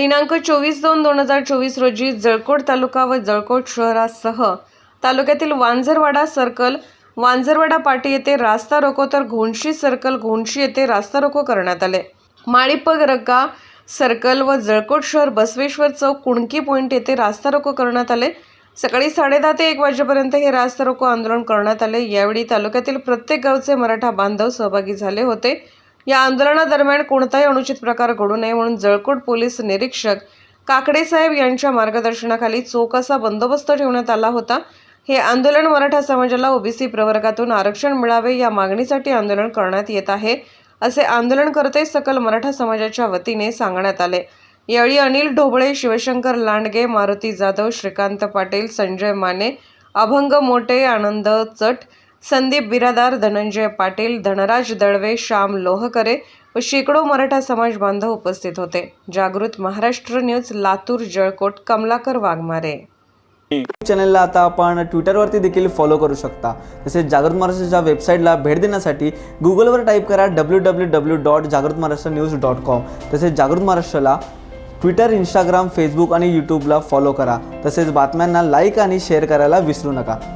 दिनांक चोवीस दोन दोन हजार चोवीस रोजी जळकोट तालुका व जळकोट शहरासह तालुक्यातील वांजरवाडा सर्कल वांजरवाडा पाटी येथे रास्ता रोको तर घोणशी सर्कल घोणशी येथे रास्ता रोको करण्यात आले. माळीपग रग्गा सर्कल व जळकोट शहर बसवेश्वर चौक कुणकी पॉईंट येथे रास्ता रोको करण्यात आले. सकाळी साडेदहा ते एक वाजेपर्यंत हे रास्ता रोको आंदोलन करण्यात आले. यावेळी तालुक्यातील प्रत्येक गावचे मराठा बांधव सहभागी झाले होते. या आंदोलनादरम्यान कोणताही अनुचित प्रकार घडू नये म्हणून जळकोट पोलीस निरीक्षक काकडेसाहेब यांच्या मार्गदर्शनाखाली चोख असा बंदोबस्त ठेवण्यात आला होता. हे आंदोलन मराठा समाजाला ओबीसी प्रवर्गातून आरक्षण मिळावे या मागणीसाठी आंदोलन करण्यात येत आहे असे आंदोलनकर्ते सकल मराठा समाजाच्या वतीने सांगण्यात आले. यावेळी अनिल ढोबळे शिवशंकर लांडगे मारुती जाधव श्रीकांत पाटील संजय माने अभंग मोटे आनंद चट संदीप बिरादार धनंजय पाटील धनराज दळवे श्याम लोहकरे व शेकडो मराठा समाज बांधव उपस्थित होते. जागृत महाराष्ट्र न्यूज लातूर जळकोट कमलाकर वाघमारे. चॅनलला आता आपण ट्विटरवरती देखील फॉलो करू शकता. तसेच जागृत महाराष्ट्राच्या वेबसाईटला भेट देण्यासाठी गुगलवर टाईप करा डब्ल्यू डब्ल्यू डब्ल्यू डॉट जागृत महाराष्ट्र न्यूज डॉट कॉम तसेच जागृत महाराष्ट्राला ट्विटर इंस्टाग्राम फेसबुक आणि यूट्यूबला फॉलो करा. तसेच बातम्यांना लाईक आणि शेअर करायला विसरू नका.